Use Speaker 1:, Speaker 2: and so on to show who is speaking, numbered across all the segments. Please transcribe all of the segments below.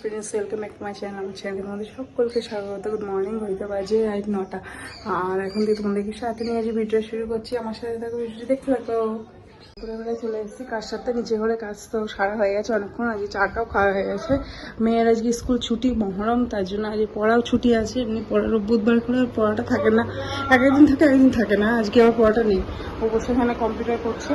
Speaker 1: Welcome back my channel আমার চ্যানেলের মধ্যে সকলকে স্বাগত। গুড মর্নিং ঘড়িতে বাজে রাইট নটা। আর এখন দিয়ে তোমাদেরকে সাথে নিয়ে আজ ভিডিও শুরু করছি। আমার সাথে থাকো ভিডিওটি দেখতে থাকো। চলে এসেছি, কাজ সাথে নিচে ঘরে কাজ তো সারা হয়ে গেছে অনেকক্ষণ। আজকে চাটাও খাওয়া হয়ে গেছে। মেয়ের আজকে স্কুল ছুটি, মহরম, তার জন্য আজকে পড়াও ছুটি আছে। এমনি পড়ারও বুধবার করে পড়াটা থাকে না। এক একদিন থাকে একদিন থাকে না। আজকে আবার পড়াটা নেই। ও বসে এখানে কম্পিউটার করছে।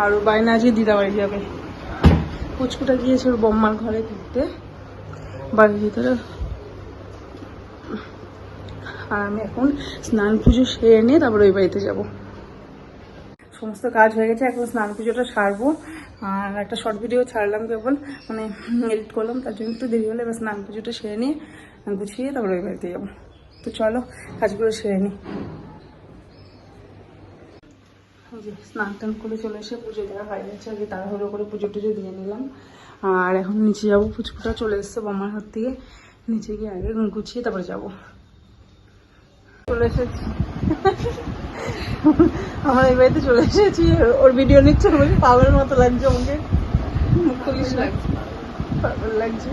Speaker 1: আর বাইনা আজকে দিদা বাড়ি যাবে। পুচকুটা গিয়েছে ওর বম্মার ঘরে ঘুরতে বাড়ির ভিতরে। আর আমি এখন স্নান পুজো সেরে নিয়ে তারপরে ওই বাড়িতে যাব। সমস্ত কাজ হয়ে গেছে, এখন স্নান পুজোটা সারবো। আর একটা শর্ট ভিডিও ছাড়লাম কেবল মানে এডিট করলাম, তার জন্য একটু দেরি হলে এবার স্নান পুজোটা সেরে নিয়ে গুছিয়ে তারপরে ওই বাড়িতে যাব। তো চলো, কাজগুলো সেরে নিই। যে স্নান টান করে চলে এসে পুজো দেওয়া হয়ে গেছে আগে তাড়াহুড়ো করে পুজো টুজো দিয়ে নিলাম। আর এখন নিচে যাব পুচকুটা চলে এসছে বোমার হাত থেকে। নিচে গিয়ে আগে গুছিয়ে তারপরে যাব। চলে এসেছি। আমরা এই বাড়িতে চলে এসেছি। ওর ভিডিও নিচ্ছে বলে পাগলের মতো লাগছে আমাকে। মুখ খুলিস না। পাগল লাগছে।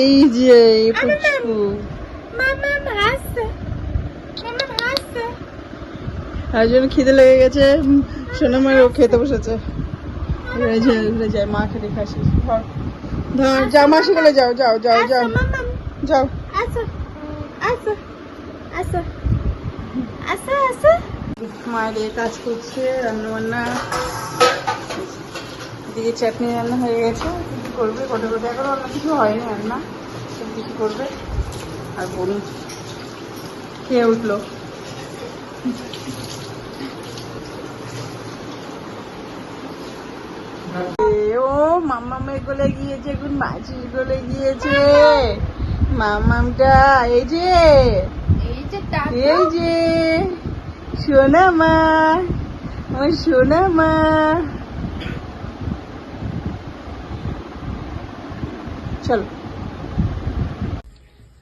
Speaker 1: এই যে পুচকু। তার জন্য খিদে লেগে গেছে। সোনা মায়ের ও খেতে বসেছে। যায় মা খেতে খাসি ধর যা মাসি বলে যাও যাও যাও যাও। যাও। মায়ের কাজ করছে রান্না বান্না এদিকে চাটনি রান্না হয়ে গেছে। কিছু করবে? কত কত এখন অন্য কিছু হয়নি রান্না। সব কিছু করবে। আর বোন খেয়ে উঠল। ও মামামের গলে গিয়েছে এখন মাছির গলে গিয়েছে। মামামটা এই যে এই যে সোনা মা আমার সোনা মা। চলো।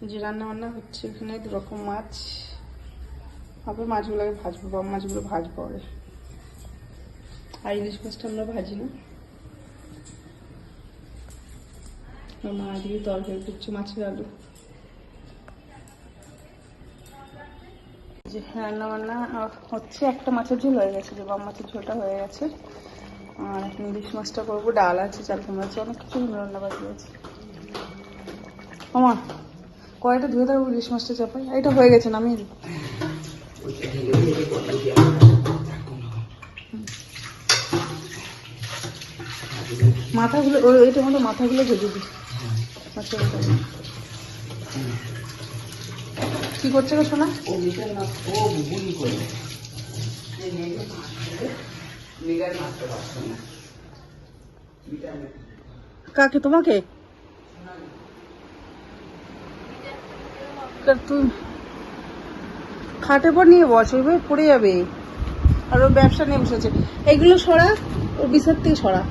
Speaker 1: যে রান্না বান্না হচ্ছে এখানে দু রকম মাছ। আবার মাছগুলোকে ভাজবো বাম মাছগুলো ভাজবো আগে আর ইলিশ মাছটা আমরা ভাজি না মা দিয়ে তরকারি করছে মাছের আলু। যে রান্না বান্না হচ্ছে একটা মাছের ঝোল হয়ে গেছে, যে বাম মাছের ঝোলটা হয়ে গেছে। আর ইলিশ মাছটা করব, ডাল আছে, চাল কুমড়ো আছে অনেক কিছু রান্না বাকি আছে আমার কয়টা ধুয়ে দেবো ইলিশ মাছটা চাপাই? এটা হয়ে গেছে, নামিয়ে মাথাগুলো ওই ওইটার মধ্যে মাথাগুলো ভেজে দিই। কি করছে গো শোনা কাকে তোমাকে? তা তুই খাটে পর নিয়ে বস ওইভাবে পড়ে যাবে। আর ওর ব্যবসা নিয়ে বসেছে। এগুলো সরা ও বিছার থেকে সরা।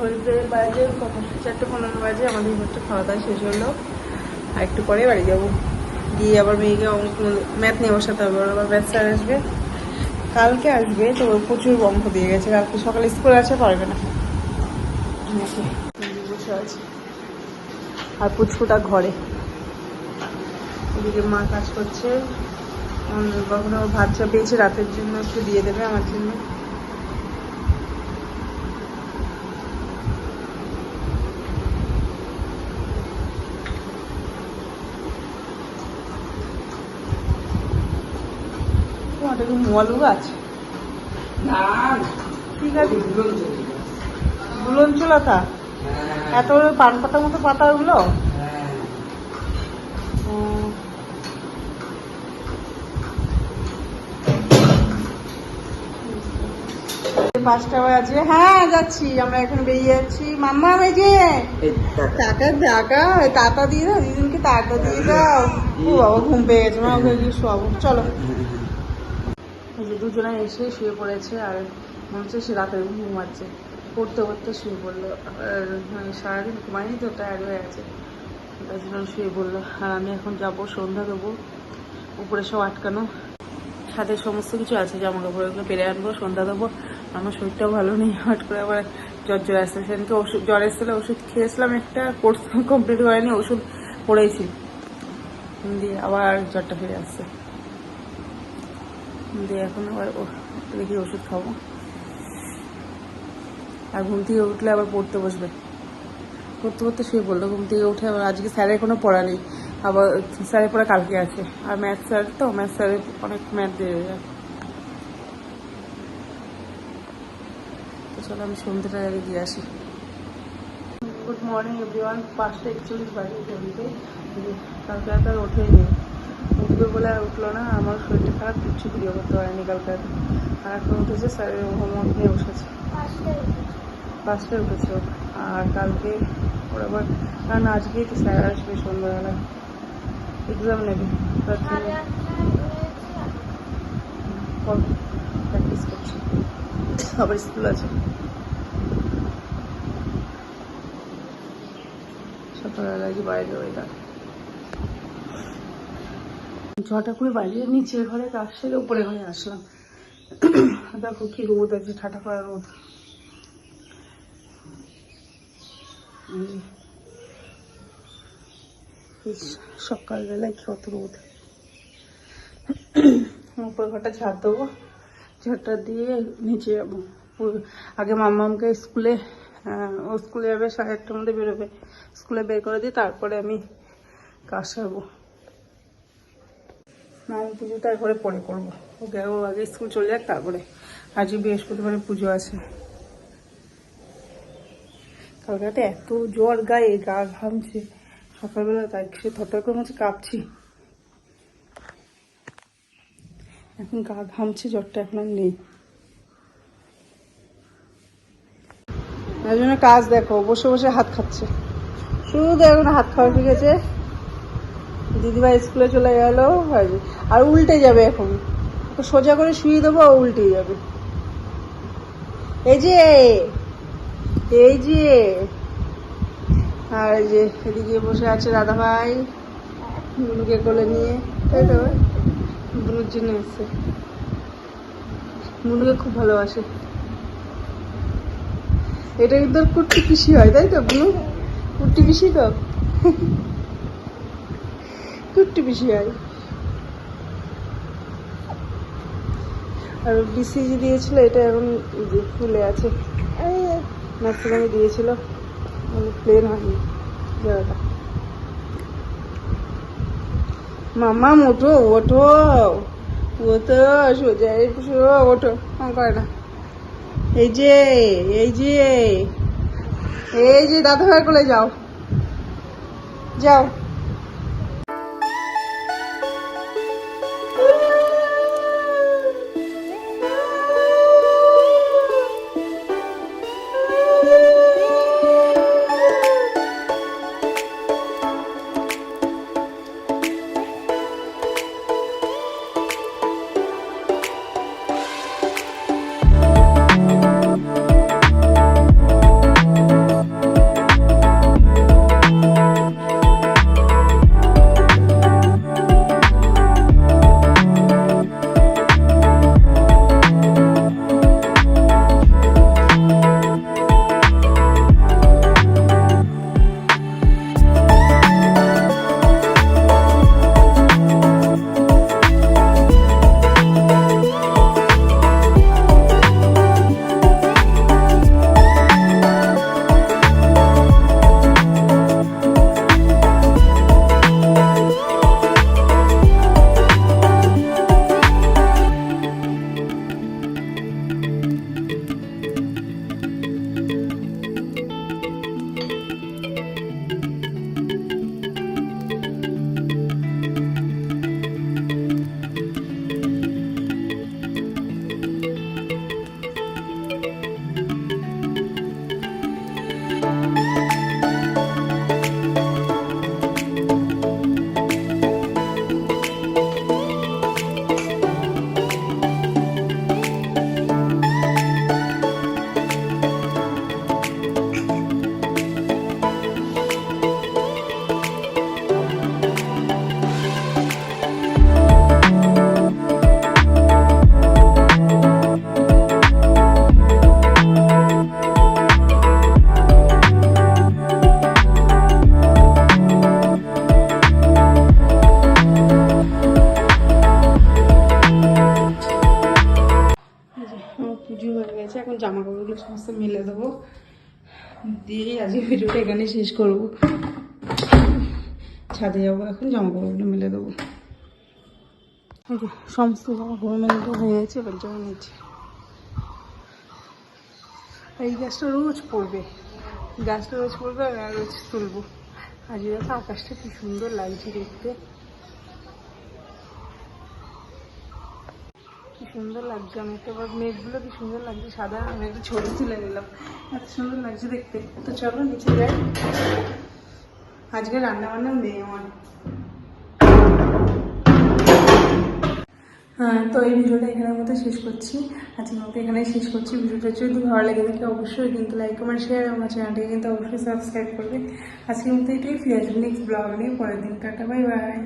Speaker 1: বলতে বাজে কত চারটে পনেরো বাজে আমাদের হচ্ছে খাওয়া দাওয়া শেষ হলো। আর একটু পরে বাড়ি যাব। গিয়ে আবার মেয়েকে অঙ্ক ম্যাথ নিয়ে বসাতে হবে ওর আবার ম্যাথ স্যার আসবে। কালকে আসবে তো ওর প্রচুর অঙ্ক দিয়ে গেছে। কালকে সকালে স্কুল আছে পারবে না। দেখি, বসে আছে। আর পুচকুটা ঘরে। এদিকে মা কাজ করছে। কখনো ভাত চাপিয়েছে রাতের জন্য একটু দিয়ে দেবে আমার জন্য। তোমার কি মোয়ালু গাছ ঠিক আছে। বুলঞ্চ লতা এত পান পাতার মতো পাতা ওগুলো? পাঁচটা বাজে। হ্যাঁ যাচ্ছি। আমরা এখন বেরিয়ে যাচ্ছি। মাম্মা বেজে? টাকা টাকা টাকা দিয়ে দাও দিদিনকে টাকা দিয়ে দাও। ও বাবা ঘুম পেয়ে গেছে। মা ওকে গিয়ে শোয়াবো। চলো। দুজনে এসে শুয়ে পড়েছে আর মনে হচ্ছে সে ঘুম ঘুমাচ্ছে। পড়তে পড়তে শুয়ে পড়ল। মানে সারাদিন ঘুমায়নি তো টায়ার্ড হয়ে গেছে। তার জন্য শুয়ে পড়ল। আর আমি এখন যাব, সন্ধ্যা দেবো, উপরে সব আটকানো। ছাদের সমস্ত কিছু আছে, জামা কাপড় এগুলো পেরে আনব, সন্ধ্যা দেবো। আমার শরীরটাও ভালো নেই হট করে আবার জ্বর জ্বর আসছে। সেদিনকে ওষুধ, জ্বর এসেছিল, ওষুধ খেয়েছিলাম একটা, কোর্স কমপ্লিট করেনি ওষুধ পড়েছি। দিয়ে আবার জ্বরটা ফিরে আসছে। দিয়ে এখন আবার দেখি ওষুধ খাব। আর ঘুম থেকে উঠলে আবার পড়তে বসবে। পড়তে পড়তে শুয়ে পড়ল। ঘুম থেকে উঠে আবার আজকে স্যারের কোনো পড়া নেই। আবার স্যারের পড়া কালকে আছে। আর ম্যাথ স্যার তো, ম্যাথ স্যারের অনেক ম্যাথ দিয়ে যায় তো চলো আমি সন্ধ্যেটা আগে দিয়ে আসি। গুড মর্নিং এভরিওয়ান পাঁচটা একচল্লিশ বাজে ঘড়িতে কালকে আর ওঠেই নেই উঠবে বলে আর উঠল না। আমার শরীরটা খারাপ, কিচ্ছু ভিডিও করতে পারেনি কালকে আর এখন উঠেছে, স্যারের হোমওয়ার্ক নিয়ে বসেছে। পাঁচটায় উঠেছে। আর কালকে ওর আবার কারণ আজকেই তো স্যার আসবে সন্ধ্যাবেলা। এক্সাম নেবে। তার প্র্যাকটিস করছি। আবার স্কুল আছে। সকালবেলা কি বাইরে ওয়েদার ছটা করে বাইরে, নিচের ঘরে কাজ সেরে উপরে ঘরে আসলাম। দেখো কি রোদ আছে ঠাটা করা রোদ সকালবেলায় কত রোদ। উপর ঘরটা ঝাড় দেবো, ঝাড়টা দিয়ে নিচে যাব। আগে মাম্মামকে স্কুলে ও স্কুলে যাবে, সাড়ে আটটার মধ্যে বেরোবে। স্কুলে বের করে দিয়ে তারপরে আমি কাজ সারবো। মাম পুজো তারপরে পরে করব। ওকে ও আগে স্কুল চলে যাক, তারপরে আজকে বৃহস্পতিবারে পুজো আছে। কালকে এত জ্বর গায়ে, গা ঘামছে। সকালবেলা তাই সে থরথর মধ্যে কাঁপছি। এখন গা ঘামছে, জ্বরটা এখন আর নেই। তার জন্য কাজ দেখো, বসে বসে হাত খাচ্ছে। শুধু এখন হাত খাওয়া ঠিক শিখেছে। দিদিভাই স্কুলে চলে গেল, আর উল্টে যাবে এখন। ওকে সোজা করে শুয়ে দেবো উল্টে যাবে। এই যে এই যে, আর এই যে, এদিকে বসে আছে দাদা ভাই বুনুকে কোলে নিয়ে, তাই তো? বুনুর জন্য এসছে। বুনুকে খুব ভালোবাসে। এটা কিন্তু কুট্টি পিসি হয়, তাই তো, বুনু? কুট্টি পিসি তো? কুট্টি পিসি হয়। আর বিসিজি দিয়েছিল, এটা এখন ফুলে আছে। ম্যাক্সিমামে দিয়েছিল। প্লেন হয়নি, জায়গাটা। মামা ওঠো ওঠো। ওঠো, সোজা ওঠো। হ্যাঁ করে না। এই যে এই যে এই যে দাদা ভাই কোলে যাও। যাও। দিয়েই আজকে ভিডিওটা এখানে শেষ করব। ছাদে যাব এখন, জামা কাপড়গুলো মেলে দেবো। সমস্ত জামা কাপড় মেলে দেওয়া হয়ে গেছে, এবার জামা নিচ্ছি। এই গাছটা রোজ পড়বে। গাছটা রোজ পড়বে, আর রোজ তুলবো। আজ আকাশটা কি সুন্দর লাগছে দেখতে। সুন্দর লাগছে আমি তো মেঘগুলো কি সুন্দর লাগছে, সাদা আমি একটা ছবি তুলে নিলাম। এত সুন্দর লাগছে দেখতে। তো চলো নিচে যাই। আজকে রান্না বান্না নেই আমার। হ্যাঁ তো এই ভিডিওটা এখানের মতো শেষ করছি। আজকের মতো এখানে শেষ করছি। ভিডিওটা যদি ভালো লেগে থাকে, অবশ্যই কিন্তু লাইক কমেন্ট শেয়ার আমার চ্যানেলটিকে কিন্তু অবশ্যই সাবস্ক্রাইব করবে। আজকের মতো এটাই, ফিরে আসবে নেক্সট ব্লগ নিয়ে। পরের দিন, টাটা বাই বাই